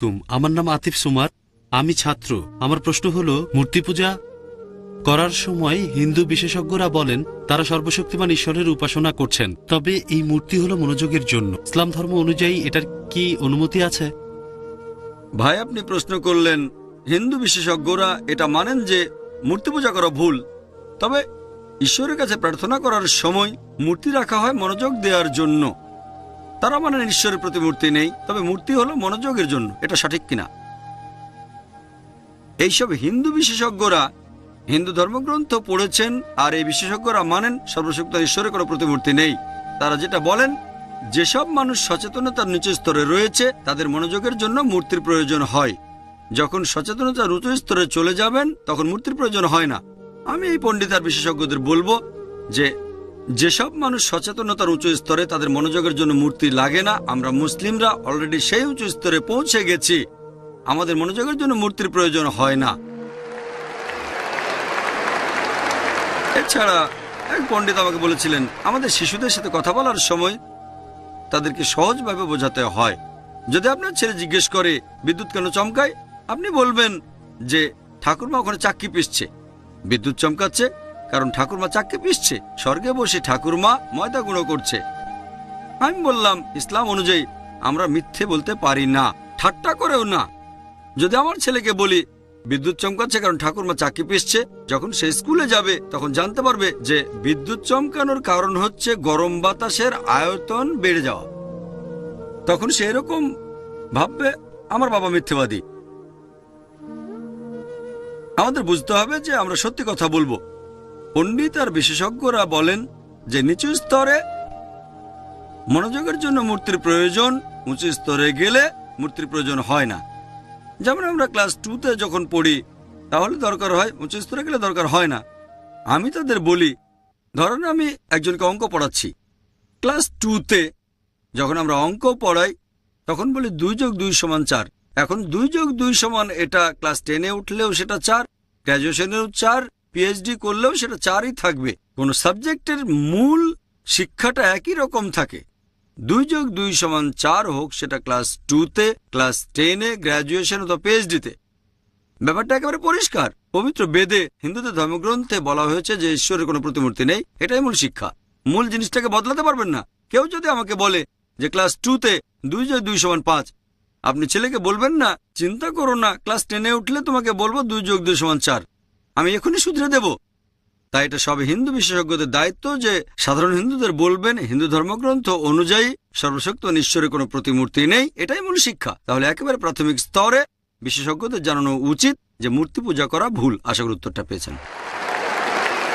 তুম। আমার নাম আতিফ সুমার। আমি ছাত্র। আমার প্রশ্ন হলো, মূর্তি পূজা করার সময় হিন্দু বিশেষজ্ঞরা বলেন, তারা সর্বশক্তিমান ঈশ্বরের উপাসনা করছেন। তবে এই মূর্তি হলো মনোযোগের জন্য। ইসলাম ধর্ম অনুযায়ী এটার কি অনুমতি আছে? ভাই, আপনি প্রশ্ন করলেন, হিন্দু বিশেষজ্ঞরা এটা মানেন যে মূর্তি পূজা করা ভুল। তবে ঈশ্বরের কাছে প্রার্থনা করার সময় মূর্তি রাখা হয় মনোযোগ দেওয়ার জন্য। তারা মানেন ঈশ্বরের প্রতি মূর্তি নেই, তবে মূর্তি হলো মনোযোগের জন্য, এটা সঠিক কিনা? এইসব হিন্দু বিশেষজ্ঞরা হিন্দু ধর্মগ্রন্থ পড়েছেন আর এই বিশেষজ্ঞরা মানেন সর্বশক্ত ঈশ্বরের কোনো প্রতিমূর্তি নেই। তারা যেটা বলেন, যেসব মানুষ সচেতনতার নিচু স্তরে রয়েছে, তাদের মনোযোগের জন্য মূর্তির প্রয়োজন হয়। যখন সচেতনতার উঁচু স্তরে চলে যাবেন, তখন মূর্তির প্রয়োজন হয় না। আমি এই পণ্ডিতার বিশেষজ্ঞদের বলব যে যেসব মানুষ সচেতনতার উঁচু স্তরে তাদের মনোযোগের জন্য মূর্তি লাগে না, আমরা মুসলিমরা অলরেডি সেই উঁচু স্তরে পৌঁছে গেছি। আমাদের মনোযোগের জন্য মূর্তির প্রয়োজন হয় না। এছাড়া এক পণ্ডিত আমাকে বলেছিলেন, আমাদের শিশুদের সাথে কথা বলার সময় তাদেরকে সহজভাবে বোঝাতে হয়। যদি আপনার ছেলে জিজ্ঞেস করে, বিদ্যুৎ কেন চমকায়? আপনি বলবেন যে, ঠাকুরমা ওখানে চাক্কি পিসছে। বিদ্যুৎ চমকাচ্ছে কারণ ঠাকুরমা চাক্কি পিসছে স্বর্গে বসে ঠাকুরমা ময়দা গুঁড়ো করছে। আমি বললাম, ইসলাম অনুযায়ী আমরা মিথ্যে বলতে পারি না, ঠাট্টা করেও না। যদি আমার ছেলেকে বলি, বিদ্যুৎ চমকাচ্ছে কারণ ঠাকুরমা চাকি পিসছে যখন সে স্কুলে যাবে, তখন জানতে পারবে যে বিদ্যুৎ চমকানোর কারণ হচ্ছে গরম বাতাসের আয়তন বেড়ে যাওয়া। তখন সে এরকম ভাববে, আমার বাবা মিথ্যেবাদী। আমাদের বুঝতে হবে যে আমরা সত্যি কথা বলব। পণ্ডিত আর বিশেষজ্ঞরা বলেন যে নিচু স্তরে মনোযোগের জন্য মূর্তির প্রয়োজন, উঁচু স্তরে গেলে মূর্তির প্রয়োজন হয় না। যেমন আমরা ক্লাস টুতে যখন পড়ি, তাহলে দরকার হয়, উঁচু স্তরে গেলে দরকার হয় না। আমি তাদের বলি, ধরেন আমি একজনকে অঙ্ক পড়াচ্ছি। ক্লাস টুতে যখন আমরা অঙ্ক পড়াই, তখন বলি দুই যোগ দুই সমান চার। এখন দুই যোগ দুই সমান এটা ক্লাস টেনে উঠলেও সেটা চার গ্র্যাজুয়েশনেও চার পিএইচডি করলেও সেটা চারই থাকবে। কোনো সাবজেক্টের মূল শিক্ষাটা একই রকম থাকে। দুই যোগ দুই সমান চার হোক, সেটা ক্লাস টুতে ক্লাস টেনে গ্র্যাজুয়েশন অথবা পিএইচডিতে ব্যাপারটা একেবারে পরিষ্কার। পবিত্র বেদে, হিন্দুদের ধর্মগ্রন্থে বলা হয়েছে যে ঈশ্বরের কোনো প্রতিমূর্তি নেই, এটাই মূল শিক্ষা। মূল জিনিসটাকে বদলাতে পারবেন না। কেউ যদি আমাকে বলে যে ক্লাস টুতে দুই যোগ দুই সমান পাঁচ, আপনি ছেলেকে বলবেন না, চিন্তা করো না ক্লাস টেনে উঠলে তোমাকে বলব দুই যোগ দুই সমান চার। আমি এখনই শুধরে দেব। তাই এটা সব হিন্দু বিশেষজ্ঞদের দায়িত্ব যে সাধারণ হিন্দুদের বলবেন, হিন্দু ধর্মগ্রন্থ অনুযায়ী সর্বশক্ত ঈশ্বরের কোনো প্রতিমূর্তি নেই, এটাই মূল শিক্ষা। তাহলে একেবারে প্রাথমিক স্তরে বিশেষজ্ঞদের জানানো উচিত যে মূর্তি পূজা করা ভুল। আশা করি উত্তরটা পেয়েছেন।